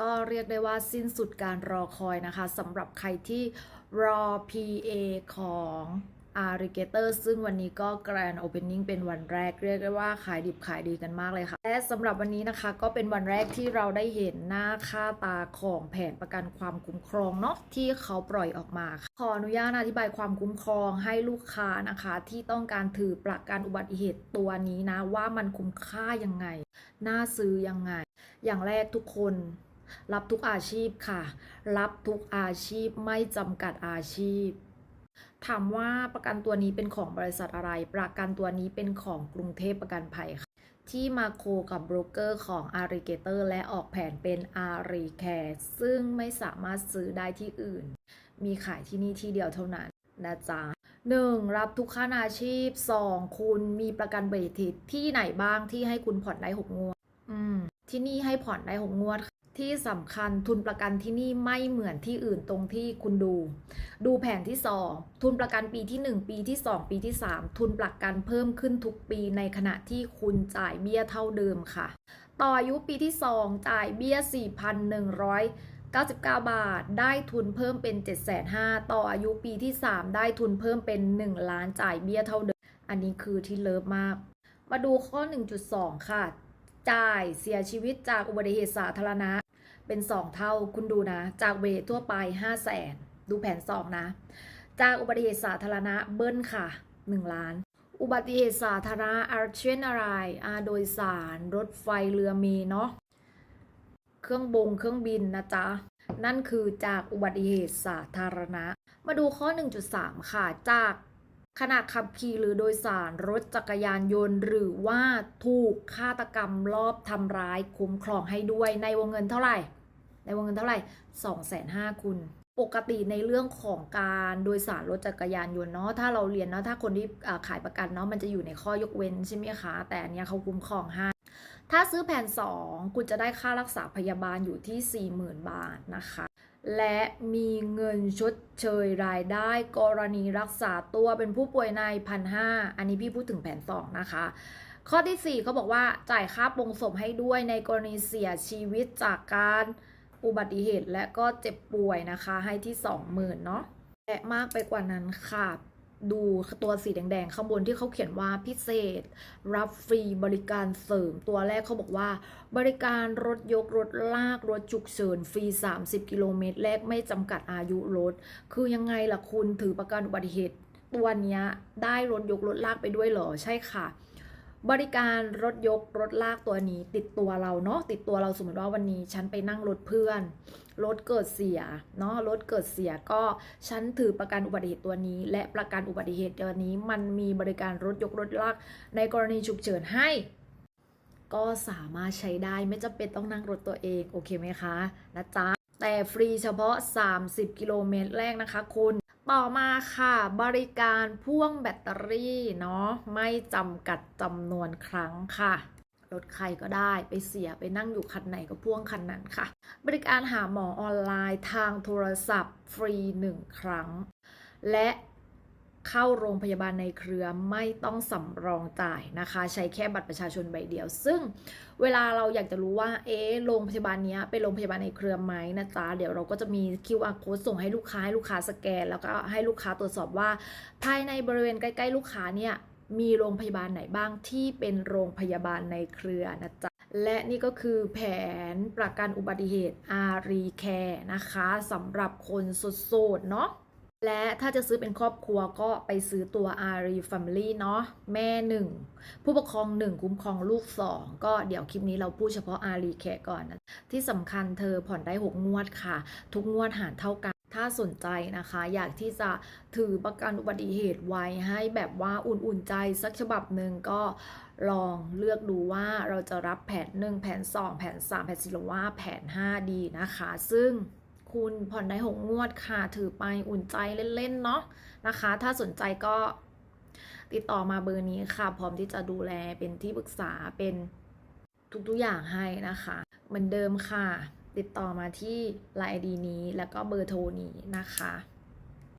ก็เรียกได้ว่าสิ้นสุดการรอคอยนะคะสำหรับใครที่รอ PA ของ a r i g a t o r ซึ่งวันนี้ก็ Grand Opening เป็นวันแรก เรียกได้ว่าขายดิบขายดีกันมากเลยค่ะ และสำหรับวันนี้นะคะก็เป็นวันแรกที่เราได้เห็นหน้าค่าตาของแผนประกันความคุ้มครองเนาะที่เขาปล่อยออกมาค่ะขออนุญาตอธิบายความคุ้มครองให้ลูกค้านะคะ ที่ต้องการถือประกันอุบัติเหตุตัวนี้นะว่ามันคุ้มค่ายังไง น่าซื้อยังไง อย่างแรกทุกคน รับทุกอาชีพค่ะ รับทุกอาชีพไม่จำกัดอาชีพ ถามว่าประกันตัวนี้เป็นของบริษัทอะไร ประกันตัวนี้เป็นของกรุงเทพประกันภัยค่ะ ที่มาโคกับโบรกเกอร์ของ a r i g a t o r และออกแผนเป็น a r i c a r e ซึ่งไม่สามารถซื้อได้ที่อื่น มีขายที่นี่ที่เดียวเท่านั้นนะจ๊ะ 1. รับทุกค่าอาชีพ 2. คุณมีประกันอุบัติเหตุที่ไหนบ้างที่ให้คุณผ่อนได้ 6 งวด อืม ที่นี่ให้ผ่อนได้ 6 งวดค่ะ ที่สำคัญทุนประกันที่นี่ไม่เหมือนที่อื่นตรงที่คุณดู ดูแผนที่ 2 ทุนประกันปีที่ 1 ปีที่ 2 ปีที่ 3 ทุนประกันเพิ่มขึ้นทุกปีในขณะที่คุณจ่ายเบี้ยเท่าเดิมค่ะ ต่ออายุปีที่ 2 จ่ายเบี้ย 4,199 บาท ได้ทุนเพิ่มเป็น 7,500ต่ออายุปีที่ 3 ได้ทุนเพิ่มเป็น 1 ล้านจ่ายเบี้ยเท่าเดิม อันนี้คือที่เลิฟมาก มาดูข้อ 1.2 ค่ะ จ่ายเสียชีวิตจากอุบัติเหตุสาธารณะ เป็น 2 เท่าคุณดูนะ จากอุบัติเหตุทั่วไป 5 0 0แสนดูแผน 2 นะ จากอุบัติเหตุสาธารณะเบิ้ลค่ะ 1 ล้าน อุบัติเหตุสาธารณะอาเช่นอะไรอาโดยสารรถไฟเรือมล์เนาะเครื่องบงเครื่องบินนะจ๊ะ นั่นคือจากอุบัติเหตุสาธารณะ มาดูข้อ 1.3 ค่ะจาก ขณะขับขี่หรือโดยสารรถจักรยานยนต์ หรือว่าถูกฆาตกรรมรอบทำร้ายคุ้มครองให้ด้วยในวงเงินเท่าไหร่ ในวงเงินเท่าไหร่2,500คุณปกติในเรื่องของการโดยสารรถจักรยานยนต์เนาะถ้าเราเรียนเนาะถ้าคนที่ขายประกันเนาะมันจะอยู่ในข้อยกเว้นใช่ไหมคะแต่อันเนี้ยเขาคุ้มครองให้ถ้าซื้อแผ่น2คุณจะได้ค่ารักษาพยาบาลอยู่ที่ 40,000 บาทนะคะ และมีเงินชดเชยรายได้ กรณีรักษาตัวเป็นผู้ป่วยในพันห้าอันนี้พี่พูดถึงแผน2นะคะ ข้อที่ 4เขาบอกว่าจ่ายค่าปรงศพให้ด้วยในกรณีเสียชีวิตจากการอุบัติเหตุและก็เจ็บป่วยนะคะให้ที่ 20,000เนาะและมากไปกว่านั้นค่ะ ดูตัวสีแดงๆ ข้างบนที่เขาเขียนว่าพิเศษ รับฟรีบริการเสริม ตัวแรกเขาบอกว่า บริการรถยกรถลากรถจุกเฉินฟรี 30 กิโลเมตร แรกไม่จำกัดอายุรถ คือยังไงล่ะคุณถือประกันอุบัติเหตุ ตัวนี้ได้รถยกรถลากไปด้วยเหรอ ใช่ค่ะ บริการรถยกรถลากตัวนี้ ติดตัวเราเนาะติดตัวเราสมมติว่าวันนี้ ฉันไปนั่งรถเพื่อน รถเกิดเสียเนาะรถเกิดเสียก็ฉันถือประกันอุบัติเหตุตัวนี้ และประกันอุบัติเหตุตัวนี้ มันมีบริการรถยกรถลากในกรณีฉุกเฉินให้ ก็สามารถใช้ได้ไม่จำเป็นต้องนั่งรถตัวเองโอเคไหมคะนะจ๊ะแต่ฟรีเฉพาะ 30 กิโลเมตรแรกนะคะคุณ ต่อมาค่ะ บริการพ่วงแบตเตอรี่เนาะไม่จำกัดจำนวนครั้งค่ะรถใครก็ได้ไปเสียไปนั่งอยู่คันไหนก็พ่วงคันนั้นค่ะ บริการหาหมอออนไลน์ทางโทรศัพท์ฟรี 1 ครั้ง และ เข้าโรงพยาบาลในเครือไม่ต้องสำรองจ่ายนะคะ ใช้แค่บัตรประชาชนใบเดียว ซึ่งเวลาเราอยากจะรู้ว่า เอ๊โรงพยาบาลนี้เป็นโรงพยาบาลในเครือไหมนะจ๊ะเดี๋ยวเราก็จะมี QR code ส่งให้ลูกค้าให้ลูกค้าสแกน แล้วก็ให้ลูกค้าตรวจสอบว่า ภายในบริเวณใกล้ๆ ลูกค้าเนี่ยมีโรงพยาบาลไหนบ้างที่เป็นโรงพยาบาลในเครือนะจ๊ะและนี่ก็คือแผนประกันอุบัติเหตุอารีแคร์นะคะสำหรับคนโสดๆเนาะ และถ้าจะซื้อเป็นครอบครัวก็ไปซื้อตัว r i Family เนาะแม่ 1 ผู้ปกครอง 1 คุ้มครองลูก 2 ก็เดี๋ยวคลิปนี้เราพูดเฉพาะ a r i แค่ก่อนนะ ที่สำคัญเธอผ่อนได้ 6 งวดค่ะ ทุกงวดหารเท่ากัน ถ้าสนใจนะคะ อยากที่จะถือประกันอุบัติเหตุไว้ให้แบบว่าอุ่นๆใจสักฉบับหนึ่งก็ลองเลือกดูว่าเราจะรับแผน 1 แผน 2 แผน 3 แผน4หรือว่าแผน 5 ดีนะคะ ซึ่ง คุณ ผ่อนได้หกงวดค่ะ ถือไปอุ่นใจเล่นๆเนาะนะคะ ถ้าสนใจก็ติดต่อมาเบอร์นี้ค่ะ พร้อมที่จะดูแลเป็นที่ปรึกษาเป็นทุกๆอย่างให้นะคะ เหมือนเดิมค่ะ ติดต่อมาที่ไลน์ดีนี้แล้วก็เบอร์โทรนี้นะคะ